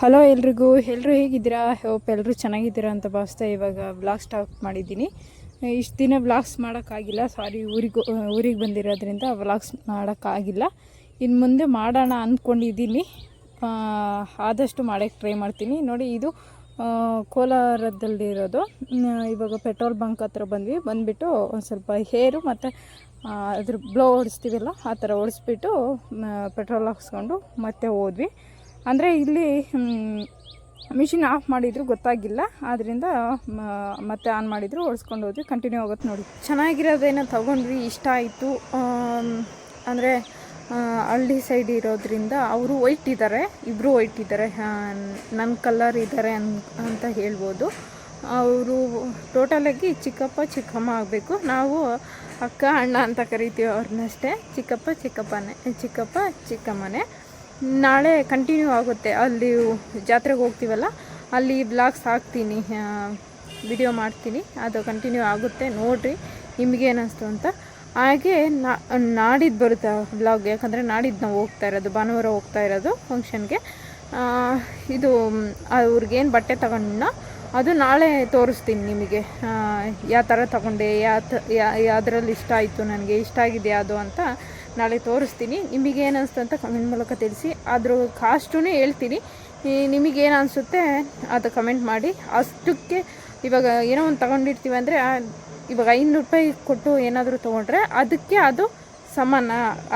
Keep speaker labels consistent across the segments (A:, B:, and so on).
A: Hello ಎಲ್ರಿಗೂ ಎಲ್ಲರೂ ಹೇಗಿದ್ದೀರಾ? ಹೋಪ್ ಎಲ್ಲರೂ ಚೆನ್ನಾಗಿದ್ದೀರಾ ಅಂತ ಭಾವಿಸ್ತಾ ಇವಾಗ ಬ್ಲಾಗ್ ಸ್ಟಾಪ್ ಮಾಡಿದ್ದೀನಿ. ಇಷ್ಟು ದಿನ ವ್ಲಾಗ್ಸ್ ಮಾಡೋಕ್ಕಾಗಿಲ್ಲ. ಸಾರಿ ಊರಿಗೆ ಊರಿಗೆ ಬಂದಿರೋದ್ರಿಂದ ಬ್ಲಾಗ್ಸ್ ಮಾಡೋಕ್ಕಾಗಿಲ್ಲ. ಇನ್ನು ಮುಂದೆ ಮಾಡೋಣ ಅಂದ್ಕೊಂಡಿದ್ದೀನಿ ಆದಷ್ಟು ಮಾಡೋಕ್ಕೆ ಟ್ರೈ ಮಾಡ್ತೀನಿ. ನೋಡಿ, ಇದು ಕೋಲಾರದಲ್ಲಿರೋದು ಇವಾಗ ಪೆಟ್ರೋಲ್ ಬಂಕ್ ಹತ್ರ ಬಂದ್ವಿ. ಬಂದುಬಿಟ್ಟು ಒಂದು ಸ್ವಲ್ಪ ಹೇರು ಮತ್ತು ಅದ್ರ ಬ್ಲೋ ಓಡಿಸ್ತೀವಲ್ಲ ಆ ಥರ ಓಡಿಸ್ಬಿಟ್ಟು ಪೆಟ್ರೋಲ್ ಹಾಕ್ಸ್ಕೊಂಡು ಮತ್ತೆ ಹೋದ್ವಿ. ಅಂದರೆ ಇಲ್ಲಿ ಮಿಷಿನ್ ಆಫ್ ಮಾಡಿದ್ರು ಗೊತ್ತಾಗಿಲ್ಲ. ಆದ್ದರಿಂದ ಮತ್ತೆ ಆನ್ ಮಾಡಿದ್ರು, ಓಡಿಸ್ಕೊಂಡು ಹೋದ್ವಿ. ಕಂಟಿನ್ಯೂ ಆಗುತ್ತೆ ನೋಡಿ. ಚೆನ್ನಾಗಿರೋದೇನೋ ತಗೊಂಡ್ವಿ, ಇಷ್ಟ ಆಯಿತು. ಅಂದರೆ ಹಳ್ಳಿ ಸೈಡ್ ಇರೋದ್ರಿಂದ ಅವರು ವೈಟ್ ಇದ್ದಾರೆ ಇಬ್ಬರು ವೈಟ್ ಇದ್ದಾರೆ ನನ್ನ ಕಲರ್ ಇದ್ದಾರೆ ಅನ್, ಅಂತ ಹೇಳ್ಬೋದು. ಅವರು ಟೋಟಲಾಗಿ ಚಿಕ್ಕಪ್ಪ, ಚಿಕ್ಕಮ್ಮ ಆಗಬೇಕು. ನಾವು ಅಕ್ಕ, ಅಣ್ಣ ಅಂತ ಕರಿತೀವಿ ಅವ್ರನ್ನಷ್ಟೇ. ಚಿಕ್ಕಪ್ಪ, ಚಿಕ್ಕಪ್ಪನೇ, ಚಿಕ್ಕಪ್ಪ, ಚಿಕ್ಕಮ್ಮನೇ. ನಾಳೆ ಕಂಟಿನ್ಯೂ ಆಗುತ್ತೆ. ಅಲ್ಲಿ ಜಾತ್ರೆಗೆ ಹೋಗ್ತೀವಲ್ಲ, ಅಲ್ಲಿ ಬ್ಲಾಗ್ಸ್ ಹಾಕ್ತೀನಿ ವಿಡಿಯೋ ಮಾಡ್ತೀನಿ. ಅದು ಕಂಟಿನ್ಯೂ ಆಗುತ್ತೆ. ನೋಡಿರಿ ನಿಮಗೇನಿಸ್ತು ಅಂತ. ಹಾಗೆ ನಾಡಿದ್ದು ಬರುತ್ತೆ ಬ್ಲಾಗ್ ಯಾಕಂದರೆ ನಾಡಿದ್ದು ನಾವು ಹೋಗ್ತಾ ಇರೋದು, ಭಾನುವಾರ ಹೋಗ್ತಾ ಇರೋದು ಫಂಕ್ಷನ್ಗೆ ಇದು ಅವ್ರಿಗೇನು ಬಟ್ಟೆ ತಗೊಂಡ ಅದು ನಾಳೆ ತೋರಿಸ್ತೀನಿ ನಿಮಗೆ. ಯಾವ ಥರ ತಗೊಂಡೆ, ಯಾವ ಯಾವುದ್ರಲ್ಲಿ ಇಷ್ಟ ಆಯಿತು ನನಗೆ, ಇಷ್ಟ ಆಗಿದೆ ಯಾವುದು ಅಂತ. ನಾಳೆ ತೋರಿಸ್ತೀನಿ. ನಿಮಗೆ ಏನು ಅನಿಸ್ತು ಅಂತ ಕಮೆಂಟ್ ಮೂಲಕ ತಿಳಿಸಿ. ಅದ್ರ ಕಾಸ್ಟೂ ಹೇಳ್ತೀನಿ. ನಿಮಗೇನು ಅನಿಸುತ್ತೆ ಅದು ಕಮೆಂಟ್ ಮಾಡಿ. ಅಷ್ಟಕ್ಕೆ ಇವಾಗ ಏನೋ ಒಂದು ತಗೊಂಡಿರ್ತೀವಿ ಅಂದರೆ ಇವಾಗ ಐನೂರು ರೂಪಾಯಿ ಕೊಟ್ಟು ಏನಾದರೂ ತೊಗೊಂಡ್ರೆ ಅದಕ್ಕೆ ಅದು ಸಮಾನ.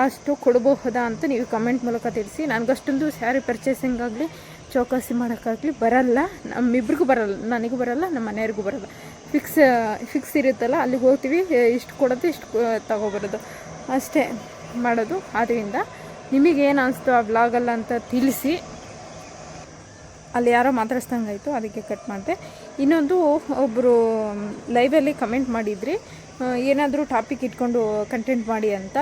A: ಅಷ್ಟು ಕೊಡಬಹುದಾ ಅಂತ ನೀವು ಕಮೆಂಟ್ ಮೂಲಕ ತಿಳಿಸಿ. ನನಗಷ್ಟೊಂದು ಸ್ಯಾರಿ ಪರ್ಚೇಸಿಂಗ್ ಆಗಲಿ, ಚೌಕಾಸಿ ಮಾಡೋಕ್ಕಾಗಲಿ ಬರಲ್ಲ. ನಮ್ಮಿಬ್ರಿಗೂ ಬರಲ್ಲ, ನನಗೂ ಬರಲ್ಲ, ನಮ್ಮ ಮನೆಯವ್ರಿಗೂ ಬರಲ್ಲ. ಫಿಕ್ಸ್ ಫಿಕ್ಸ್ ಇರುತ್ತಲ್ಲ, ಅಲ್ಲಿಗೆ ಹೋಗ್ತೀವಿ. ಇಷ್ಟು ಕೊಡೋದು, ಇಷ್ಟು ತಗೊಬರೋದು. ಅಷ್ಟೇ. ಮಾಡೋದು. ಆದ್ದರಿಂದ ನಿಮಗೇನು ಅನಿಸ್ತು ಆ ಬ್ಲಾಗಲ್ಲ ಅಂತ ತಿಳಿಸಿ. ಅಲ್ಲಿ ಯಾರೋ ಮಾತಾಡಿಸ್ದಂಗಾಯಿತು, ಅದಕ್ಕೆ ಕಟ್ ಮಾಡಿದೆ. ಇನ್ನೊಂದು ಒಬ್ಬರು ಲೈವಲ್ಲಿ ಕಮೆಂಟ್ ಮಾಡಿದ್ರಿ ಏನಾದರೂ ಟಾಪಿಕ್ ಇಟ್ಕೊಂಡು ಕಂಟೆಂಟ್ ಮಾಡಿ ಅಂತ.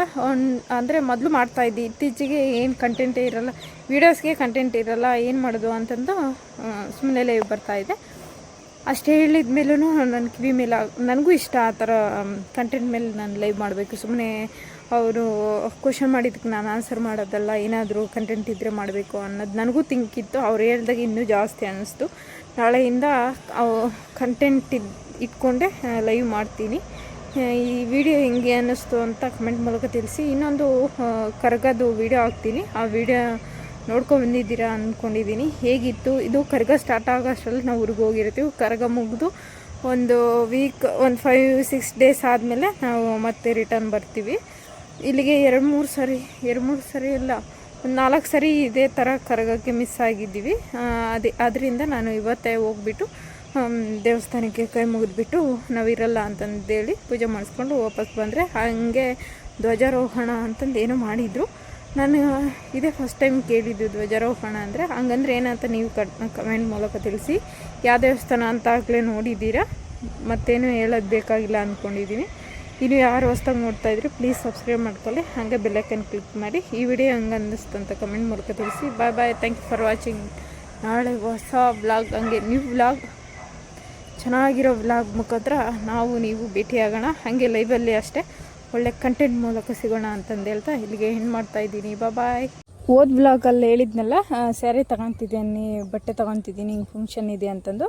A: ಅಂದರೆ ಮೊದಲು ಮಾಡ್ತಾಯಿದ್ದೆ ಇತ್ತೀಚೆಗೆ ಏನು ಕಂಟೆಂಟೇ ಇರಲ್ಲ ವೀಡಿಯೋಸ್ಗೆ ಕಂಟೆಂಟ್ ಇರಲ್ಲ, ಏನು ಮಾಡೋದು ಅಂತಂದು ಸುಮ್ಮನೆ ಲೈವ್ ಬರ್ತಾಯಿದೆ ಅಷ್ಟೇ ಹೇಳಿದ ಮೇಲೂ ನನ್ನ ಕಿವಿ ಮೇಲೆ ನನಗೂ ಇಷ್ಟ ಆ ಥರ ಕಂಟೆಂಟ್ ಮೇಲೆ ನಾನು ಲೈವ್ ಮಾಡಬೇಕು ಸುಮ್ಮನೆ ಅವರು ಕ್ವಶನ್ ಮಾಡಿದ್ದಕ್ಕೆ ನಾನು ಆನ್ಸರ್ ಮಾಡೋದಲ್ಲ, ಏನಾದರೂ ಕಂಟೆಂಟ್ ಇದ್ದರೆ ಮಾಡಬೇಕು ಅನ್ನೋದು ನನಗೂ ಥಿಂಕ್ ಇತ್ತು ಅವ್ರು ಹೇಳ್ದಾಗ ಇನ್ನೂ ಜಾಸ್ತಿ ಅನ್ನಿಸ್ತು ನಾಳೆಯಿಂದ ಕಂಟೆಂಟ್ ಇದ್, ಇಟ್ಕೊಂಡೆ ಲೈವ್ ಮಾಡ್ತೀನಿ. ಈ ವಿಡಿಯೋ ಹೆಂಗೆ ಅನ್ನಿಸ್ತು ಅಂತ ಕಮೆಂಟ್ ಮೂಲಕ ತಿಳಿಸಿ. ಇನ್ನೊಂದು ಕರಗದು ವಿಡಿಯೋ ಹಾಕ್ತೀನಿ. ಆ ವಿಡಿಯೋ ನೋಡ್ಕೊಂಡು ಬಂದಿದ್ದೀರಾ ಅಂದ್ಕೊಂಡಿದ್ದೀನಿ ಹೇಗಿತ್ತು? ಇದು ಕರ್ಗ ಸ್ಟಾರ್ಟ್ ಆಗೋ ಅಷ್ಟರಲ್ಲಿ ನಾವು ಊರಿಗೆ ಹೋಗಿರ್ತೀವಿ. ಕರ್ಗ ಮುಗಿದು ಒಂದು ವೀಕ್ ಒಂದು ಫೈವ್ ಸಿಕ್ಸ್ ಡೇಸ್ ಆದಮೇಲೆ ನಾವು ಮತ್ತೆ ರಿಟರ್ನ್ ಬರ್ತೀವಿ. ಇಲ್ಲಿಗೆ ಎರಡು ಮೂರು ಸರಿ, ಎರಡು ಮೂರು ಸರಿ ಇಲ್ಲ, ಒಂದು ನಾಲ್ಕು ಸರಿ ಇದೇ ಥರ ಕರಗಕ್ಕೆ ಮಿಸ್ ಆಗಿದ್ದೀವಿ. ಅದೇ ಅದರಿಂದ ನಾನು ಇವತ್ತೇ ಹೋಗ್ಬಿಟ್ಟು ದೇವಸ್ಥಾನಕ್ಕೆ ಕೈ ಮುಗಿದ್ಬಿಟ್ಟು ನಾವಿರಲ್ಲ ಅಂತಂದೇಳಿ ಪೂಜೆ ಮಾಡಿಸ್ಕೊಂಡು ವಾಪಸ್ ಬಂದರೆ ಹಾಗೆ ಧ್ವಜಾರೋಹಣ ಅಂತಂದು ಏನೋ ಮಾಡಿದರು. ನಾನು ಇದೇ ಫಸ್ಟ್ ಟೈಮ್ ಕೇಳಿದ್ದು ಧ್ವಜಾರೋಹಣ ಅಂದರೆ, ಹಂಗಂದ್ರೆ ಏನಂತ ನೀವು ಕಟ್ ಕಮೆಂಟ್ ಮೂಲಕ ತಿಳಿಸಿ, ಯಾವ ದೇವಸ್ಥಾನ ಅಂತ ಆಗಲೇ ನೋಡಿದ್ದೀರಾ? ಮತ್ತೇನು ಹೇಳೋದು ಬೇಕಾಗಿಲ್ಲ ಅಂದ್ಕೊಂಡಿದ್ದೀನಿ ಇನ್ನು ಯಾರು ಹೊಸ್ದಾಗಿ ನೋಡ್ತಾ ಇದ್ರಿ ಪ್ಲೀಸ್ ಸಬ್ಸ್ಕ್ರೈಬ್ ಮಾಡ್ಕೊಳ್ಳಿ. ಹಾಗೆ ಬೆಲ್ಲೈಕನ್ ಕ್ಲಿಕ್ ಮಾಡಿ. ಈ ವಿಡಿಯೋ ಹಂಗೆ ಅನ್ನಿಸ್ತು ಅಂತ ಕಮೆಂಟ್ ಮೂಲಕ ತಿಳಿಸಿ. Bye bye thank you for watching ನಾಳೆ ಹೊಸ ಬ್ಲಾಗ್ ಹಂಗೆ ನ್ಯೂ ಬ್ಲಾಗ್ ಚೆನ್ನಾಗಿರೋ ವ್ಲಾಗ್ ಮುಖಾಂತರ ನಾವು ನೀವು ಭೇಟಿಯಾಗೋಣ. ಹಾಗೆ ಲೈವಲ್ಲಿ ಅಷ್ಟೇ. ಒಳ್ಳೆ ಕಂಟೆಂಟ್ ಮೂಲಕ ಸಿಗೋಣ ಅಂತಂದು ಹೇಳ್ತಾ ಇಲ್ಲಿಗೆ ಹೆಣ್ಣು ಮಾಡ್ತಾ ಇದ್ದೀನಿ. ಬಾಯ್ ಓದ್ ಬ್ಲಾಗಲ್ಲಿ ಹೇಳಿದ್ನಲ್ಲ ಸ್ಯಾರಿ ತಗೊತಿದ್ದೀನಿ ಬಟ್ಟೆ ತಗೊತಿದ್ದೀನಿ, ಹಿಂಗೆ ಫಂಕ್ಷನ್ ಇದೆ ಅಂತಂದು.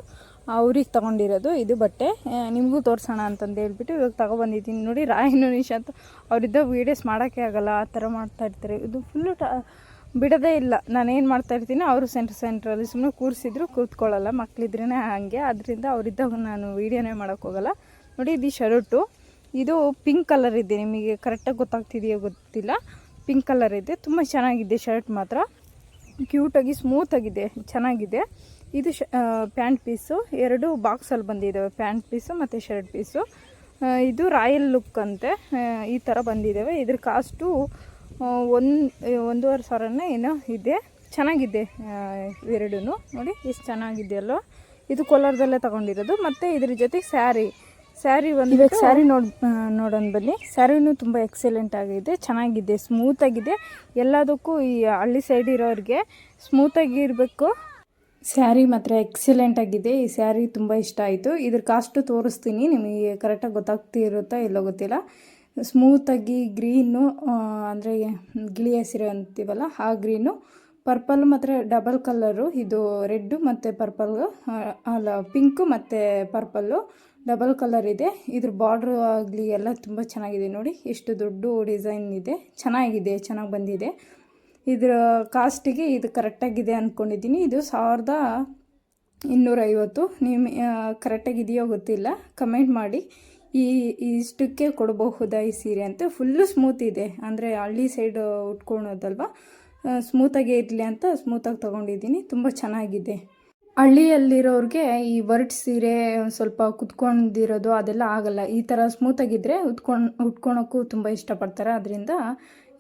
A: ಅವ್ರಿಗೆ ತಗೊಂಡಿರೋದು ಇದು ಬಟ್ಟೆ. ನಿಮಗೂ ತೋರಿಸೋಣ ಅಂತಂದು ಹೇಳ್ಬಿಟ್ಟು ಇವಾಗ ತೊಗೊಬಂದಿದ್ದೀನಿ ನೋಡಿ. ರಾಯನು ನಿಶಾ ಅಂತ ಅವರಿದ್ದ ವೀಡಿಯೋಸ್ ಮಾಡೋಕ್ಕೆ ಆಗಲ್ಲ, ಆ ಥರ ಮಾಡ್ತಾ ಇರ್ತಾರೆ. ಇದು ಫುಲ್ಲು ಟ, ಬಿಡೋದೇ ಇಲ್ಲ. ನಾನು ಏನು ಮಾಡ್ತಾ ಇರ್ತೀನಿ, ಅವರು ಸೆಂಟ್ರ್ ಸೆಂಟ್ರಲ್ಲಿ ಸುಮ್ಮನೆ ಕೂರಿಸಿದ್ರು, ಕೂತ್ಕೊಳ್ಳಲ್ಲ. ಮಕ್ಕಳಿದ್ರೇ ಹಾಗೆ. ಅದರಿಂದ ಅವರಿದ್ದಾಗ ನಾನು ವೀಡಿಯೋನೇ ಮಾಡೋಕ್ಕೋಗಲ್ಲ ನೋಡಿ, ಇದು ಶರ್ಟು. ಇದು ಪಿಂಕ್ ಕಲರ್ ಇದೆ. ನಿಮಗೆ ಕರೆಕ್ಟಾಗಿ ಗೊತ್ತಾಗ್ತಿದೆಯೋ ಗೊತ್ತಿಲ್ಲ. ಪಿಂಕ್ ಕಲರ್ ಇದೆ. ತುಂಬ ಚೆನ್ನಾಗಿದೆ ಶರ್ಟ್ ಮಾತ್ರ. ಕ್ಯೂಟಾಗಿ ಸ್ಮೂತಾಗಿದೆ ಚೆನ್ನಾಗಿದೆ. ಇದು ಶ ಪ್ಯಾಂಟ್ ಪೀಸು. ಎರಡು ಬಾಕ್ಸಲ್ಲಿ ಬಂದಿದ್ದಾವೆ, ಪ್ಯಾಂಟ್ ಪೀಸು ಮತ್ತು ಶರ್ಟ್ ಪೀಸು. ಇದು ರಾಯಲ್ ಲುಕ್ ಅಂತೆ. ಈ ಥರ ಬಂದಿದ್ದಾವೆ. ಇದ್ರ ಕಾಸ್ಟು ಒಂದು ಒಂದೂವರೆ ಸಾವಿರನೇ ಏನೋ ಇದೆ. ಚೆನ್ನಾಗಿದೆ ಎರಡೂ ನೋಡಿ ಎಷ್ಟು ಚೆನ್ನಾಗಿದೆ ಅಲ್ವಾ ಇದು ಕೋಲಾರದಲ್ಲೇ ತಗೊಂಡಿರೋದು. ಮತ್ತು ಇದ್ರ ಜೊತೆಗೆ ಸ್ಯಾರಿ. ಸ್ಯಾರಿ ಒಂದು ಇವಾಗ ಸ್ಯಾರಿ ನೋಡ್ ನೋಡೋಣ ಬನ್ನಿ. ಸ್ಯಾರಿನೂ ತುಂಬ ಎಕ್ಸಲೆಂಟ್ ಆಗಿದೆ. ಚೆನ್ನಾಗಿದೆ, ಸ್ಮೂತಾಗಿದೆ. ಎಲ್ಲದಕ್ಕೂ ಈ ಹಳ್ಳಿ ಸೈಡ್ ಇರೋರಿಗೆ ಸ್ಮೂತಾಗಿ ಇರಬೇಕು. ಸ್ಯಾರಿ ಮಾತ್ರ ಎಕ್ಸಲೆಂಟ್ ಆಗಿದೆ. ಈ ಸ್ಯಾರಿ ತುಂಬ ಇಷ್ಟ ಆಯಿತು. ಇದ್ರ ಕಾಸ್ಟು ತೋರಿಸ್ತೀನಿ. ನಿಮಗೆ ಕರೆಕ್ಟಾಗಿ ಗೊತ್ತಾಗ್ತಿರುತ್ತಾ ಇಲ್ಲೋ ಗೊತ್ತಿಲ್ಲ. ಸ್ಮೂತಾಗಿ ಗ್ರೀನು ಅಂದರೆ ಗಿಳಿ ಹಸಿರು ಅಂತೀವಲ್ಲ, ಆ ಗ್ರೀನು
B: ಪರ್ಪಲ್ ಮಾತ್ರ ಡಬಲ್ ಕಲ್ಲರು ಇದು ರೆಡ್ಡು ಮತ್ತು ಪರ್ಪಲ್ ಅಲ್ಲ ಪಿಂಕು ಮತ್ತು ಪರ್ಪಲ್ಲು ಡಬಲ್ ಕಲರ್ ಇದೆ. ಇದ್ರ ಬಾರ್ಡ್ರು ಆಗಲಿ ಎಲ್ಲ ತುಂಬ ಚೆನ್ನಾಗಿದೆ ನೋಡಿ. ಎಷ್ಟು ದೊಡ್ಡ ಡಿಸೈನ್ ಇದೆ. ಚೆನ್ನಾಗಿದೆ, ಚೆನ್ನಾಗಿ ಬಂದಿದೆ. ಇದರ ಕಾಸ್ಟಿಗೆ ಇದು ಕರೆಕ್ಟಾಗಿದೆ ಅಂದ್ಕೊಂಡಿದ್ದೀನಿ ಇದು ಸಾವಿರದ ಇನ್ನೂರೈವತ್ತು. ನಿಮ್ಮ ಕರೆಕ್ಟಾಗಿದೆಯೋ ಗೊತ್ತಿಲ್ಲ. ಕಮೆಂಟ್ ಮಾಡಿ. ಈ, ಇಷ್ಟಕ್ಕೆ ಕೊಡಬಹುದಾ ಈ ಸೀರೆ ಅಂತ. ಫುಲ್ಲು ಸ್ಮೂತ್ ಇದೆ. ಅಂದರೆ ಹಳ್ಳಿ ಸೈಡ್ ಉಟ್ಕೊಳೋದಲ್ವ? ಸ್ಮೂತಾಗೇ ಇರಲಿ ಅಂತ ಸ್ಮೂತಾಗಿ ತೊಗೊಂಡಿದ್ದೀನಿ. ತುಂಬ ಚೆನ್ನಾಗಿದೆ. ಹಳ್ಳಿಯಲ್ಲಿರೋರಿಗೆ ಈ ವರ್ಡ್ ಸೀರೆ ಸ್ವಲ್ಪ ಕುತ್ಕೊಂಡಿರೋದು ಅದೆಲ್ಲ ಆಗಲ್ಲ. ಈ ಥರ ಸ್ಮೂತಾಗಿದ್ದರೆ ಉತ್ಕೊಂಡು ಉಟ್ಕೊಳೋಕ್ಕೂ ತುಂಬ ಇಷ್ಟಪಡ್ತಾರೆ. ಅದರಿಂದ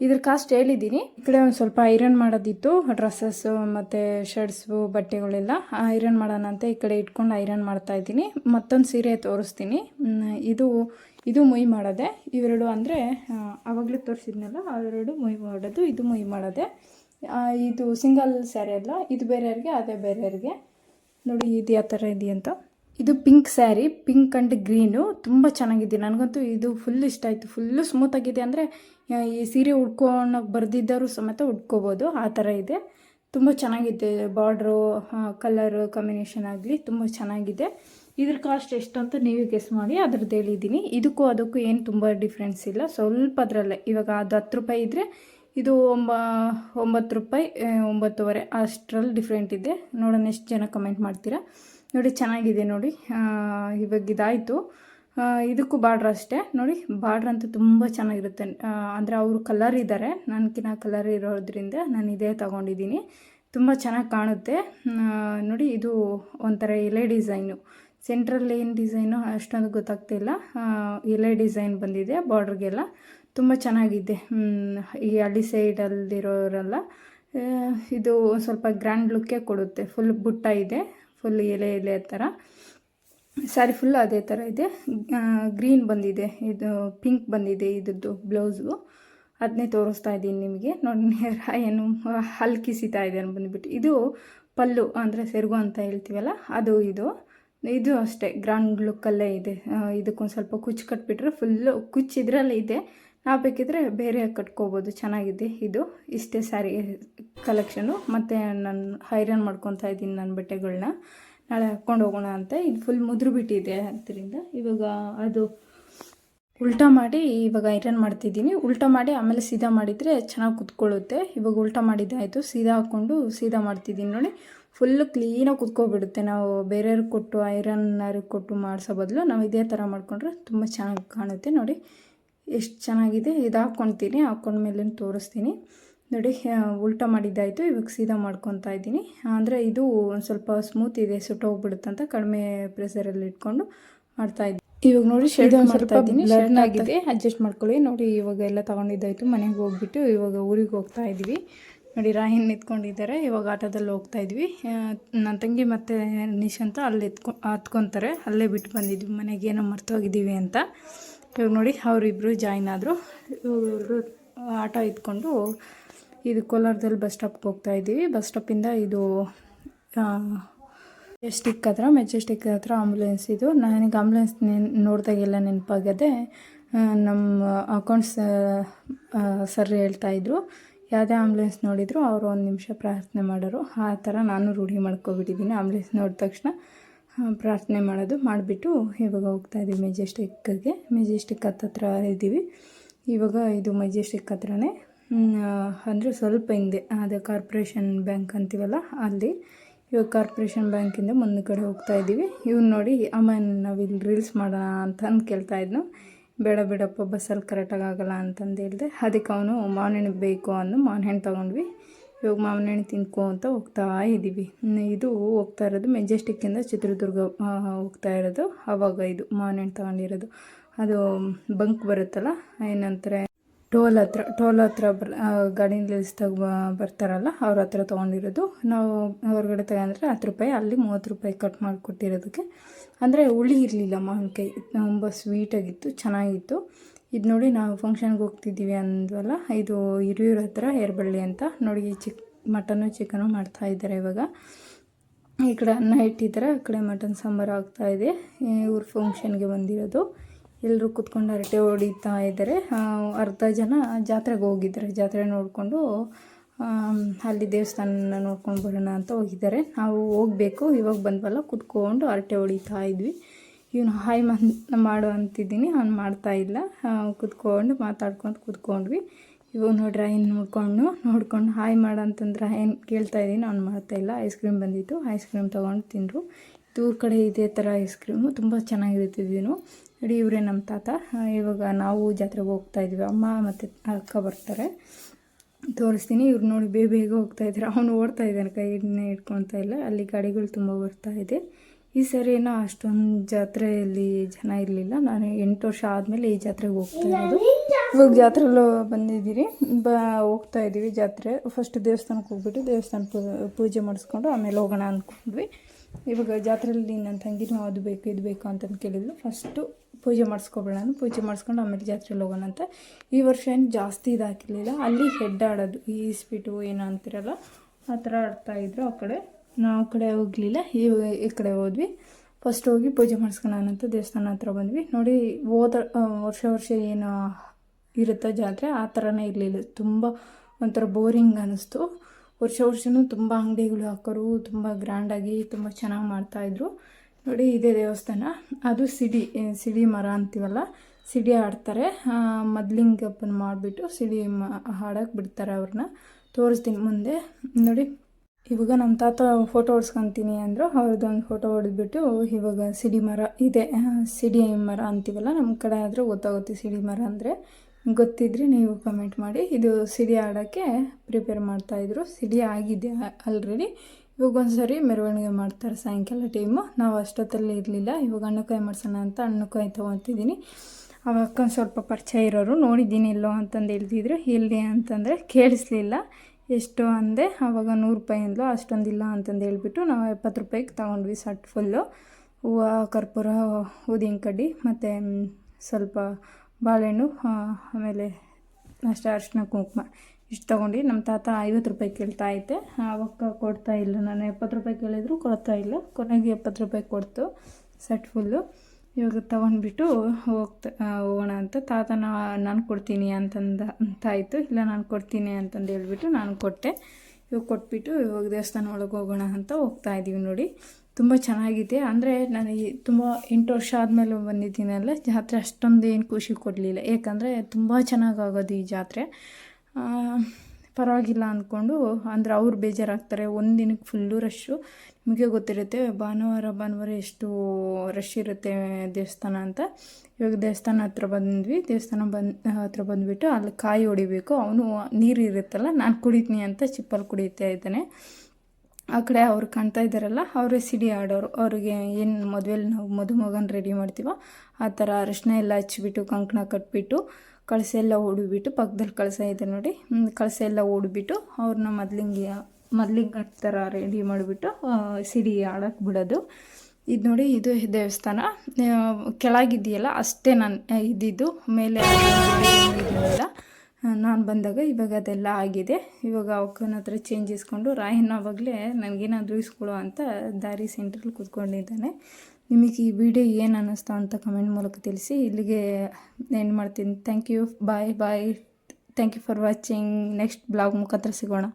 B: ಇದ್ರ ಕಾಸ್ಟ್ ಹೇಳಿದ್ದೀನಿ. ಈ ಕಡೆ ಒಂದು ಸ್ವಲ್ಪ ಐರನ್ ಮಾಡೋದಿತ್ತು. ಡ್ರೆಸ್ಸಸ್ಸು ಮತ್ತು ಶರ್ಟ್ಸು ಬಟ್ಟೆಗಳೆಲ್ಲ ಐರನ್ ಮಾಡೋಣ ಅಂತ ಈ ಕಡೆ ಇಟ್ಕೊಂಡು ಐರನ್ ಮಾಡ್ತಾ ಇದ್ದೀನಿ. ಮತ್ತೊಂದು ಸೀರೆ ತೋರಿಸ್ತೀನಿ. ಇದು ಇದು ಮುಯ್ ಮಾಡೋದೆ. ಇವೆರಡು ಅಂದರೆ ಆವಾಗಲೇ ತೋರಿಸಿದ್ನಲ್ಲ, ಅವೆರಡು ಮುಯ್ ಮಾಡೋದು, ಇದು ಮುಯ್ ಮಾಡೋದೆ. ಇದು ಸಿಂಗಲ್ ಸ್ಯಾರಿ ಅಲ್ಲ, ಇದು ಬೇರೆಯವ್ರಿಗೆ, ಅದೇ ಬೇರೆಯವ್ರಿಗೆ. ನೋಡಿ, ಇದು ಯಾವ ಥರ ಇದೆ ಅಂತ. ಇದು pink sari, pink and green. ತುಂಬ ಚೆನ್ನಾಗಿದೆ. ನನಗಂತೂ ಇದು ಫುಲ್ ಇಷ್ಟ ಆಯಿತು. ಫುಲ್ಲು ಸ್ಮೂತಾಗಿದೆ ಅಂದರೆ ಈ ಸೀರೆ ಉಡ್ಕೊಳಕ್ಕೆ ಬರ್ದಿದ್ದವರು ಸಮೇತ ಉಟ್ಕೋಬೋದು. ಆ ಥರ ಇದೆ. ತುಂಬ ಚೆನ್ನಾಗಿದೆ. ಬಾರ್ಡ್ರು ಕಲರು ಕಾಂಬಿನೇಷನ್ ಆಗಲಿ ತುಂಬ ಚೆನ್ನಾಗಿದೆ. ಇದ್ರ ಕಾಸ್ಟ್ ಎಷ್ಟು ಅಂತ ನೀವೇ ಗೆಸ್ ಮಾಡಿ, ಅದ್ರದ್ದು ಹೇಳಿದ್ದೀನಿ. ಇದಕ್ಕೂ ಅದಕ್ಕೂ ಏನು ತುಂಬ ಡಿಫ್ರೆನ್ಸ್ ಇಲ್ಲ. ಸ್ವಲ್ಪ ಅದರಲ್ಲೇ. ಇವಾಗ ಅದು ಹತ್ತು ರೂಪಾಯಿ ಇದ್ದರೆ ಇದು ಒಂಬ, ಒಂಬತ್ತು ರೂಪಾಯಿ ಒಂಬತ್ತುವರೆ. ಅಷ್ಟರಲ್ಲಿ ಡಿಫ್ರೆಂಟ್ ಇದೆ. ನೋಡೋಣ ಎಷ್ಟು ಜನ ಕಮೆಂಟ್ ಮಾಡ್ತೀರಾ. ನೋಡಿ, ಚೆನ್ನಾಗಿದೆ ನೋಡಿ. ಇವಾಗ ಇದಾಯಿತು. ಇದಕ್ಕೂ ಬಾರ್ಡ್ರ್ ಅಷ್ಟೇ. ನೋಡಿ, ಬಾರ್ಡ್ರ್ ಅಂತೂ ತುಂಬ ಚೆನ್ನಾಗಿರುತ್ತೆ. ಅಂದರೆ ಅವರು ಕಲರ್ ಇದ್ದಾರೆ ನನಗಿನ ಕಲರ್ ಇರೋದ್ರಿಂದ ನಾನು ಇದೇ ತಗೊಂಡಿದ್ದೀನಿ. ತುಂಬ ಚೆನ್ನಾಗಿ ಕಾಣುತ್ತೆ. ನೋಡಿ, ಇದು ಒಂಥರ ಎಲೆ ಡಿಸೈನು. ಸೆಂಟ್ರಲ್ಲಿ ಏನು ಡಿಸೈನು ಅಷ್ಟೊಂದು ಗೊತ್ತಾಗ್ತಿಲ್ಲ ಎಲೆ ಡಿಸೈನ್ ಬಂದಿದೆ ಬಾರ್ಡ್ರಿಗೆಲ್ಲ. ತುಂಬ ಚೆನ್ನಾಗಿದೆ. ಈ ಹಳ್ಳಿ ಸೈಡಲ್ಲಿರೋರೆಲ್ಲ. ಇದು ಸ್ವಲ್ಪ ಗ್ರ್ಯಾಂಡ್ ಲುಕ್ಕೇ ಕೊಡುತ್ತೆ. ಫುಲ್ ಬುಟ್ಟ ಇದೆ. ಫುಲ್ ಎಲೆ ಎಲೆ ಥರ. ಸ್ಯಾರಿ ಫುಲ್ ಅದೇ ಥರ ಇದೆ. ಗ್ರೀನ್ ಬಂದಿದೆ. ಇದು ಪಿಂಕ್ ಬಂದಿದೆ ಇದ್ರದ್ದು ಬ್ಲೌಸು. ಅದನ್ನೇ ತೋರಿಸ್ತಾ ಇದ್ದೀನಿ ನಿಮಗೆ. ನೋಡಿ ಏನು ಹಲ್ಕಿಸಿತಾ ಇದೆ ಬಂದುಬಿಟ್ಟು. ಇದು ಪಲ್ಲು ಅಂದರೆ ಸೆರಗು ಅಂತ ಹೇಳ್ತೀವಲ್ಲ, ಅದು ಇದು. ಇದು ಅಷ್ಟೇ, ಗ್ರ್ಯಾಂಡ್ ಲುಕ್ಕಲ್ಲೇ ಇದೆ. ಇದಕ್ಕೊಂದು ಸ್ವಲ್ಪ ಕುಚ್ಚು ಕಟ್ಬಿಟ್ರೆ ಫುಲ್ಲು ಕುಚ್ಚು ಇದರಲ್ಲೇ ಇದೆ. ನಾವು ಬೇಕಿದ್ರೆ ಬೇರೆ ಕಟ್ಕೋಬೋದು. ಚೆನ್ನಾಗಿದೆ ಇದು. ಇಷ್ಟೇ ಸ್ಯಾರಿ ಕಲೆಕ್ಷನು ಮತ್ತು ನಾನು ಐರನ್ ಮಾಡ್ಕೊತಾ ಇದ್ದೀನಿ ನನ್ನ ಬಟ್ಟೆಗಳನ್ನ ನಾಳೆ ಹಾಕ್ಕೊಂಡು ಹೋಗೋಣ ಅಂತ. ಇದು ಫುಲ್ ಮುದ್ರು ಬಿಟ್ಟಿದೆ ಅದರಿಂದ ಇವಾಗ ಅದು ಉಲ್ಟಾ ಮಾಡಿ ಇವಾಗ ಐರನ್ ಮಾಡ್ತಿದ್ದೀನಿ. ಉಲ್ಟಾ ಮಾಡಿ ಆಮೇಲೆ ಸೀದಾ ಮಾಡಿದರೆ ಚೆನ್ನಾಗಿ ಕುತ್ಕೊಳ್ಳುತ್ತೆ. ಇವಾಗ ಉಲ್ಟಾ ಮಾಡಿದ್ದಾಯಿತು ಸೀದಾ ಹಾಕ್ಕೊಂಡು ಸೀದಾ ಮಾಡ್ತಿದ್ದೀನಿ ನೋಡಿ. ಫುಲ್ಲು ಕ್ಲೀನಾಗಿ ಕುತ್ಕೊಬಿಡುತ್ತೆ. ನಾವು ಬೇರೆಯವ್ರಿಗೆ ಕೊಟ್ಟು ಐರನ್ನರಿಗೆ ಕೊಟ್ಟು ಮಾಡಿಸೋ ಬದಲು ನಾವು ಇದೇ ಥರ ಮಾಡಿಕೊಂಡ್ರೆ ತುಂಬ ಚೆನ್ನಾಗಿ ಕಾಣುತ್ತೆ ನೋಡಿ. ಎಷ್ಟು ಚೆನ್ನಾಗಿದೆ ಇದು ಹಾಕ್ಕೊಳ್ತೀನಿ ಹಾಕ್ಕೊಂಡ್ಮೇಲೆ ತೋರಿಸ್ತೀನಿ. ನೋಡಿ ಉಲ್ಟ ಮಾಡಿದ್ದಾಯಿತು ಇವಾಗ ಸೀದಾ ಮಾಡ್ಕೊತಾ ಇದ್ದೀನಿ. ಅಂದರೆ ಇದು ಒಂದು ಸ್ವಲ್ಪ ಸ್ಮೂತ್ ಇದೆ ಸುಟ್ಟೋಗ್ಬಿಡುತ್ತೆ ಅಂತ ಕಡಿಮೆ ಪ್ರೆಸರಲ್ಲಿ ಇಟ್ಕೊಂಡು ಮಾಡ್ತಾ ಇದ್ದೀನಿ. ಇವಾಗ ನೋಡಿ ಶೇಡ್ ಮಾಡ್ತಾ ಇದ್ದೀನಿ. ಶರ್ಟ್ ಆಗಿದೆ ಅಡ್ಜಸ್ಟ್ ಮಾಡ್ಕೊಳ್ಳಿ. ನೋಡಿ ಇವಾಗ ಎಲ್ಲ ತೊಗೊಂಡಿದ್ದಾಯಿತು ಮನೆಗೆ ಹೋಗ್ಬಿಟ್ಟು ಇವಾಗ ಊರಿಗೆ ಹೋಗ್ತಾ ಇದ್ದೀವಿ. ನೋಡಿ ರಾಹಿನ್ ನಿಂತ್ಕೊಂಡಿದ್ದಾರೆ ಇವಾಗ ಆಟೋದಲ್ಲಿ ಹೋಗ್ತಾ ಇದ್ವಿ ನನ್ನ ತಂಗಿ ಮತ್ತು ನಿಶಾಂತ ಅಲ್ಲಿ ಎತ್ಕೊ ಹತ್ಕೊತಾರೆ ಅಲ್ಲೇ ಬಿಟ್ಟು ಬಂದಿದ್ವಿ ಮನೆಗೆ ಏನೋ ಮರ್ತೋಗಿದ್ದೀವಿ ಅಂತ. ಇವಾಗ ನೋಡಿ ಅವರಿಬ್ಬರು ಜಾಯ್ನ್ ಆದರು. ಇವರು ಆಟೋ ಇದ್ಕೊಂಡು ಇದು ಕೋಲಾರದಲ್ಲಿ ಬಸ್ ಸ್ಟಾಪ್ಗೆ ಹೋಗ್ತಾ ಇದ್ದೀವಿ. ಬಸ್ ಸ್ಟಾಪಿಂದ ಇದು ಮೆಜೆಸ್ಟಿಕ್ ಹತ್ರ ಮೆಜೆಸ್ಟಿಕ್ ಹತ್ರ ಆಂಬುಲೆನ್ಸ್ ಇದು. ನನಗೆ ಆಂಬುಲೆನ್ಸ್ ನೆನ್ ನೋಡಿದಾಗೆಲ್ಲ ನೆನಪಾಗದೆ ನಮ್ಮ ಅಕೌಂಟ್ಸ್ ಸರ್ ಹೇಳ್ತಾಯಿದ್ರು ಯಾವುದೇ ಆಂಬುಲೆನ್ಸ್ ನೋಡಿದ್ರು, ಅವರು ಒಂದು ನಿಮಿಷ ಪ್ರಾರ್ಥನೆ ಮಾಡೋರು. ಆ ಥರ ನಾನು ರೂಢಿ ಮಾಡ್ಕೊಬಿಟ್ಟಿದ್ದೀನಿ ಆಂಬುಲೆನ್ಸ್ ನೋಡಿದ ತಕ್ಷಣ. ಪ್ರಾರ್ಥನೆ ಮಾಡೋದು ಮಾಡಿಬಿಟ್ಟು ಇವಾಗ ಹೋಗ್ತಾ ಇದ್ದೀವಿ ಮೆಜೆಸ್ಟಿಕ್ಗೆ. ಮೆಜೆಸ್ಟಿಕ್ ಹತ್ತತ್ರ ಇದ್ದೀವಿ. ಇವಾಗ ಇದು ಮೆಜೆಸ್ಟಿಕ್ ಹತ್ರನೇ. ಅಂದರೆ ಸ್ವಲ್ಪ ಹಿಂದೆ ಅದೇ ಕಾರ್ಪೊರೇಷನ್ ಬ್ಯಾಂಕ್ ಅಂತೀವಲ್ಲ ಅಲ್ಲಿ. ಇವಾಗ ಕಾರ್ಪೊರೇಷನ್ ಬ್ಯಾಂಕಿಂದ ಕಡೆ ಹೋಗ್ತಾ ಇದ್ದೀವಿ. ಇವ್ನು ನೋಡಿ ಅಮ್ಮ ನಾವಿಲ್ಲಿ ರೀಲ್ಸ್ ಮಾಡೋಣ ಅಂತ ಅಂದು ಕೇಳ್ತಾ ಇದ್ನು. ಬೇಡ, ಬೇಡಪ್ಪ ಬಸ್ಸಲ್ಲಿ ಕರೆಕ್ಟಾಗಿ ಆಗಲ್ಲ ಅಂತಂದು ಹೇಳಿದೆ. ಅದಕ್ಕೆ ಅವನು ಮಾವಿನ ಹಣ್ಣು ಬೇಕು ಅಂದು ಮಾವಿನ ಹಣ್ಣು ತೊಗೊಂಡ್ವಿ. ಇವಾಗ ಮಾವಿನ ಹಣ್ಣು ತಿನ್ಕೋ ಅಂತ ಹೋಗ್ತಾ ಇದ್ದೀವಿ ಇದು ಹೋಗ್ತಾ ಇರೋದು ಮೆಜೆಸ್ಟಿಕ್ಕಿಂದ ಚಿತ್ರದುರ್ಗ ಹೋಗ್ತಾ ಇರೋದು ಆವಾಗ ಇದು ಮಾವಿನ ಹಣ್ಣು ತಗೊಂಡಿರೋದು. ಅದು ಬಂಕ್ ಬರುತ್ತಲ್ಲ, ಏನಂತಾರೆ, ಟೋಲ್ ಹತ್ರ ಟೋಲ್ ಹತ್ರ ಬರ್ ಗಾಡಿ ನಿಲ್ಲಿಸ್ದಾಗ ಬರ್ತಾರಲ್ಲ, ಅವ್ರ ಹತ್ರ ತೊಗೊಂಡಿರೋದು. ನಾವು ಹೊರಗಡೆ ತಗೊಂಡ್ರೆ ಹತ್ತು ರೂಪಾಯಿ, ಅಲ್ಲಿ ಮೂವತ್ತು ರೂಪಾಯಿ ಕಟ್ ಮಾಡಿ ಕೊಟ್ಟಿರೋದಕ್ಕೆ ಅಂದರೆ ಹುಳಿ ಇರಲಿಲ್ಲ ಮಾವಿನಕಾಯಿ, ತುಂಬ ಸ್ವೀಟಾಗಿತ್ತು ಚೆನ್ನಾಗಿತ್ತು. ಇದು ನೋಡಿ ನಾವು ಫಂಕ್ಷನ್ಗೆ ಹೋಗ್ತಿದ್ದೀವಿ ಅಂದ್ವಲ್ಲ, ಇದು ಹಿರಿಯೂರ ಹತ್ರ ಏರ್ಬಳ್ಳಿ ಅಂತ ನೋಡಿ ಚಿಕ್ ಮಟನು ಚಿಕನು ಮಾಡ್ತಾ ಇದ್ದಾರೆ ಇವಾಗ. ಈ ಕಡೆ ಅನ್ನ ಇಟ್ಟಿದ್ದಾರೆ, ಆ ಕಡೆ ಮಟನ್ ಸಾಂಬಾರು ಆಗ್ತಾ ಇದೆ. ಇವ್ರ ಫಂಕ್ಷನ್ಗೆ ಬಂದಿರೋದು. ಎಲ್ಲರೂ ಕುತ್ಕೊಂಡು ಹರಟೆ ಹೊಡಿತಾ ಇದ್ದಾರೆ. ಅರ್ಧ ಜನ ಜಾತ್ರೆಗೆ ಹೋಗಿದ್ದಾರೆ. ಜಾತ್ರೆ ನೋಡಿಕೊಂಡು ಅಲ್ಲಿ ದೇವಸ್ಥಾನ ನೋಡ್ಕೊಂಡು ಬರೋಣ ಅಂತ ಹೋಗಿದ್ದಾರೆ. ನಾವು ಹೋಗಬೇಕು, ಇವಾಗ ಬಂದ್ವಲ್ಲ, ಕುತ್ಕೊಂಡು ಹರಟೆ ಹೊಡಿತಾ ಇದ್ವಿ. ಇವನು ಹಾಯ್ ಮನ್ ಮಾಡು ಅಂತಿದ್ದೀನಿ. ಅವ್ನು ಮಾಡ್ತಾ ಇಲ್ಲ. ಕುತ್ಕೊಂಡು ಮಾತಾಡ್ಕೊಂಡು ಕುತ್ಕೊಂಡ್ವಿ. ಇವಾಗ ನೋಡ್ರಿ ಏನು ನೋಡ್ಕೊಂಡು ನೋಡ್ಕೊಂಡು ಹಾಯ್ ಮಾಡು ಅಂತಂದ್ರೆ ಏನು ಕೇಳ್ತಾ ಇದ್ದೀನಿ. ಅವ್ನು ಮಾಡ್ತಾ ಇಲ್ಲ. ಐಸ್ ಕ್ರೀಮ್ ಬಂದಿತ್ತು. ಐಸ್ ಕ್ರೀಮ್ ತೊಗೊಂಡು ತಿಂದರು. ದೂರ ಕಡೆ ಇದೇ ಥರ ಐಸ್ ಕ್ರೀಮು ತುಂಬ ಚೆನ್ನಾಗಿರುತ್ತಿದ್ದೀನು ನೋಡಿ ಇವರೇ ನಮ್ಮ ತಾತ. ಇವಾಗ ನಾವು ಜಾತ್ರೆಗೆ ಹೋಗ್ತಾ ಇದ್ವಿ. ಅಮ್ಮ ಮತ್ತು ಅಕ್ಕ ಬರ್ತಾರೆ. ತೋರಿಸ್ತೀನಿ. ಇವ್ರು ನೋಡಿ ಬೇಗ ಬೇಗ ಹೋಗ್ತಾ ಇದ್ದಾರೆ. ಅವನು ಓಡ್ತಾ ಇದ್ದಾನೆ ಕೈ ಹಿಡ್ಕೊತಾ ಇಲ್ಲ. ಅಲ್ಲಿ ಗಾಡಿಗಳು ತುಂಬ ಬರ್ತಾ ಇದೆ. ಈ ಸರಿ ಏನೋ ಅಷ್ಟೊಂದು ಜಾತ್ರೆಯಲ್ಲಿ ಜನ ಇರಲಿಲ್ಲ. ನಾನು ಎಂಟು ವರ್ಷ ಆದಮೇಲೆ ಈ ಜಾತ್ರೆಗೆ ಹೋಗ್ತಾ ಇರೋದು. ಇವಾಗ ಜಾತ್ರೆಲ್ಲೂ ಬಂದಿದ್ದೀರಿ. ಬ, ಹೋಗ್ತಾ ಇದ್ದೀವಿ ಜಾತ್ರೆ. ಫಸ್ಟ್ ದೇವಸ್ಥಾನಕ್ಕೆ ಹೋಗ್ಬಿಟ್ಟು ದೇವಸ್ಥಾನ ಪೂಜೆ ಮಾಡಿಸ್ಕೊಂಡು ಆಮೇಲೆ ಹೋಗೋಣ ಅಂದ್ಕೊಂಡ್ವಿ ಇವಾಗ ಜಾತ್ರೆಯಲ್ಲಿ ನನ್ನ ತಂಗಿನೂ ಅದು ಬೇಕು, ಇದು ಬೇಕು ಅಂತಂದು ಕೇಳಿದ್ಲು. ಫಸ್ಟು ಪೂಜೆ ಮಾಡಿಸ್ಕೊಬೇಡ ನಾನು ಪೂಜೆ ಮಾಡಿಸ್ಕೊಂಡು ಆಮೇಲೆ ಜಾತ್ರೆಯಲ್ಲಿ ಹೋಗೋಣ ಅಂತ. ಈ ವರ್ಷ ಏನು ಜಾಸ್ತಿ ಇದಾಗಿರಲಿಲ್ಲ ಅಲ್ಲಿ ಹೆಡ್ ಆಡೋದು ಈ ಸ್ಪೀಟು ಏನೋ ಅಂತಿರಲ್ಲ, ಆ ಥರ ಆಡ್ತಾಯಿದ್ರು ಆ ಕಡೆ. ನಾವು ಕಡೆ ಹೋಗಲಿಲ್ಲ, ಈ ಈ ಕಡೆ ಹೋದ್ವಿ. ಫಸ್ಟ್ ಹೋಗಿ ಪೂಜೆ ಮಾಡಿಸ್ಕೊಳ್ಳೋಣಂತ ದೇವಸ್ಥಾನ ಹತ್ರ ಬಂದ್ವಿ. ನೋಡಿ, ಹೋದ ವರ್ಷ ವರ್ಷ ಏನು ಇರುತ್ತೋ ಜಾತ್ರೆ, ಆ ಥರನೇ ಇರಲಿಲ್ಲ. ತುಂಬ ಒಂಥರ ಬೋರಿಂಗ್ ಅನ್ನಿಸ್ತು ವರ್ಷ ವರ್ಷವೂ ತುಂಬ ಅಂಗಡಿಗಳು ಹಾಕೋರು, ತುಂಬ ಗ್ರ್ಯಾಂಡಾಗಿ ತುಂಬ ಚೆನ್ನಾಗಿ ಮಾಡ್ತಾಯಿದ್ರು ನೋಡಿ, ಇದೇ ದೇವಸ್ಥಾನ. ಅದು ಸಿಡಿ ಸಿಡಿ ಮರ ಅಂತೀವಲ್ಲ, ಸಿಡಿ ಆಡ್ತಾರೆ ಮದ್ಲಿಂಗಪ್ಪನ ಮಾಡಿಬಿಟ್ಟು ಸಿಡಿ ಮ ಹಾಡಕ್ಕೆ ಬಿಡ್ತಾರೆ ಅವ್ರನ್ನ ತೋರಿಸ್ತೀನಿ ಮುಂದೆ. ನೋಡಿ ಇವಾಗ ನಮ್ಮ ತಾತ ಫೋಟೋ ಹೊಡ್ಸ್ಕೊತೀನಿ ಅಂದರು ಅವ್ರದ್ದೊಂದು ಫೋಟೋ ಹೊಡೆದ್ಬಿಟ್ಟು ಇವಾಗ ಸಿಡಿ ಮರ ಇದೆ. ಸಿಡಿ ಮರ ಅಂತೀವಲ್ಲ ನಮ್ಮ ಕಡೆ ಆದರೂ ಗೊತ್ತಾಗುತ್ತೆ ಸಿಡಿ ಮರ ಅಂದರೆ. ಗೊತ್ತಿದ್ರೆ ನೀವು ಕಮೆಂಟ್ ಮಾಡಿ. ಇದು ಸಿಡಿ ಆಡೋಕ್ಕೆ ಪ್ರಿಪೇರ್ ಮಾಡ್ತಾಯಿದ್ರು ಸಿಡಿ ಆಗಿದೆ ಆಲ್ರೆಡಿ ಇವಾಗ ಒಂದು ಸರಿ ಮೆರವಣಿಗೆ ಮಾಡ್ತಾರೆ ಸಾಯಂಕಾಲ ಟೈಮು ನಾವು ಅಷ್ಟೊತ್ತಲ್ಲಿ ಇರಲಿಲ್ಲ. ಇವಾಗ ಹಣ್ಣುಕಾಯಿ ಮಾಡ್ಸೋಣ ಅಂತ ಹಣ್ಣುಕಾಯಿ ತೊಗೊತಿದ್ದೀನಿ. ಅವಾಗ ಅಕ್ಕ ಸ್ವಲ್ಪ ಪರಿಚಯ ಇರೋರು ನೋಡಿದ್ದೀನಿ ಎಲ್ಲೋ ಅಂತಂದು ಹೇಳ್ತಿದ್ರು. ಎಲ್ಲಿ ಅಂತಂದರೆ ಕೇಳಿಸ್ಲಿಲ್ಲ. ಎಷ್ಟು ಅಂದೆ ಆವಾಗ ನೂರು ರೂಪಾಯಿ ಅಂದ್ಲು ಅಷ್ಟೊಂದಿಲ್ಲ ಅಂತಂದು ಹೇಳ್ಬಿಟ್ಟು ನಾವು ಎಪ್ಪತ್ತು ರೂಪಾಯಿಗೆ ತೊಗೊಂಡ್ವಿ ಸಟ್ ಫುಲ್ಲು. ಹೂವು, ಕರ್ಪೂರ, ಊದಿನ ಕಡ್ಡಿ, ಮತ್ತು ಸ್ವಲ್ಪ ಬಾಳೆಹಣ್ಣು ಆಮೇಲೆ ಅಷ್ಟೇ ಅರಿಶಿನ ಕುಂಕುಮ. ಇಷ್ಟು ತೊಗೊಂಡು ನಮ್ಮ ತಾತ ಐವತ್ತು ರೂಪಾಯಿ ಕೇಳ್ತಾ ಐತೆ ಆವಾಗ ಕೊಡ್ತಾ ಇಲ್ಲ. ನಾನು ಎಪ್ಪತ್ತು ರೂಪಾಯಿ ಕೇಳಿದ್ರು ಕೊಡ್ತಾ ಇಲ್ಲ. ಕೊನೆಗೆ ಎಪ್ಪತ್ತು ರೂಪಾಯಿ ಕೊಡ್ತು ಸೆಟ್ ಫುಲ್ಲು. ಇವಾಗ ತೊಗೊಂಡ್ಬಿಟ್ಟು ಹೋಗ್ತಾ ಹೋಗೋಣ ಅಂತ. ತಾತ ನಾನು ಕೊಡ್ತೀನಿ ಅಂತಂದ ಅಂತಾಯಿತು ಇಲ್ಲ ನಾನು ಕೊಡ್ತೀನಿ ಅಂತಂದು ಹೇಳ್ಬಿಟ್ಟು ನಾನು ಕೊಟ್ಟೆ. ಇವಾಗ ಕೊಟ್ಬಿಟ್ಟು ಇವಾಗ ದೇವಸ್ಥಾನ ಒಳಗೆ ಹೋಗೋಣ ಅಂತ ಹೋಗ್ತಾ ಇದ್ದೀವಿ ನೋಡಿ. ತುಂಬ ಚೆನ್ನಾಗಿದೆ. ಅಂದರೆ ನನಗೆ ತುಂಬ ಎಂಟು ವರ್ಷ ಆದಮೇಲೆ ಬಂದಿದ್ದೀನಲ್ಲ, ಜಾತ್ರೆ ಅಷ್ಟೊಂದು ಏನು ಖುಷಿ ಕೊಡಲಿಲ್ಲ. ಏಕೆಂದರೆ ತುಂಬ ಚೆನ್ನಾಗಾಗೋದು ಈ ಜಾತ್ರೆ. ಪರವಾಗಿಲ್ಲ ಅಂದ್ಕೊಂಡು ಅಂದರೆ ಅವ್ರು ಬೇಜಾರಾಗ್ತಾರೆ. ಒಂದು ದಿನಕ್ಕೆ ಫುಲ್ಲು ರಶ್ಶು ನಿಮಗೆ ಗೊತ್ತಿರುತ್ತೆ, ಭಾನುವಾರ ಭಾನುವಾರ ಎಷ್ಟು ರಶ್ ಇರುತ್ತೆ ದೇವಸ್ಥಾನ ಅಂತ. ಇವಾಗ ದೇವಸ್ಥಾನ ಹತ್ರ ಬಂದ್ವಿ. ದೇವಸ್ಥಾನ ಬಂದು ಹತ್ರ ಬಂದುಬಿಟ್ಟು ಅಲ್ಲಿ ಕಾಯಿ ಹೊಡಿಬೇಕು. ಅವನು ನೀರು ಇರುತ್ತಲ್ಲ, ನಾನು ಕುಡಿತೀನಿ ಅಂತ ಚಿಪ್ಪಲ್ಲಿ ಕುಡಿತಾ ಇದ್ದಾನೆ. ಆ ಕಡೆ ಅವ್ರು ಕಾಣ್ತಾ ಇದ್ದಾರಲ್ಲ, ಅವರೇ ಸಿಡಿ ಆಡೋರು. ಅವ್ರಿಗೆ ಏನು ಮದುವೆಲಿ ನಾವು ಮದುಮಗನ ರೆಡಿ ಮಾಡ್ತೀವೋ, ಆ ಥರ ಅರಿಶಿನ ಎಲ್ಲ ಹಚ್ಚಿಬಿಟ್ಟು, ಕಂಕಣ ಕಟ್ಬಿಟ್ಟು ಕಳಸ ಎಲ್ಲ ಓಡಿಬಿಟ್ಟು ಪಕ್ಕದಲ್ಲಿ ಕಳಸ ಇದೆ ನೋಡಿ. ಕಳಸೆ ಎಲ್ಲ ಓಡಿಬಿಟ್ಟು ಅವ್ರನ್ನ ಮೊದ್ಲಿಂಗೆ ಮೊದ್ಲಿಂಗೆ ಥರ ರೆಡಿ ಮಾಡಿಬಿಟ್ಟು ಸಿಡಿ ಆಡಕ್ಕೆ ಬಿಡೋದು. ಇದು ನೋಡಿ ಇದು ದೇವಸ್ಥಾನ. ಕೆಳಗಿದೆಯಲ್ಲ ಅಷ್ಟೇ ನಾನು ಇದ್ದಿದ್ದು ಮೇಲೆ ನಾನು ಬಂದಾಗ ಇವಾಗ ಅದೆಲ್ಲ ಆಗಿದೆ. ಇವಾಗ ಅವಕ್ಕನ ಹತ್ರ ಚೇಂಜ್ ಇಸ್ಕೊಂಡು, ರಾಯಣ್ಣ ಅವಾಗಲೇ ನನಗೇನಾದರೂ ಇಸ್ಕೊಳ್ಳೋ ಅಂತ ದಾರಿ ಸೆಂಟ್ರಲ್ಲಿ ಕೂತ್ಕೊಂಡಿದ್ದಾನೆ. ನಿಮಗೆ ಈ ವಿಡಿಯೋ ಏನು ಅನ್ನಿಸ್ತಾ ಅಂತ ಕಮೆಂಟ್ ಮೂಲಕ ತಿಳಿಸಿ. ಇಲ್ಲಿಗೆ ಏನು ಮಾಡ್ತೀನಿ. Thank you bye bye thank you for watching next blog ಮುಖಾಂತರ ಸಿಗೋಣ.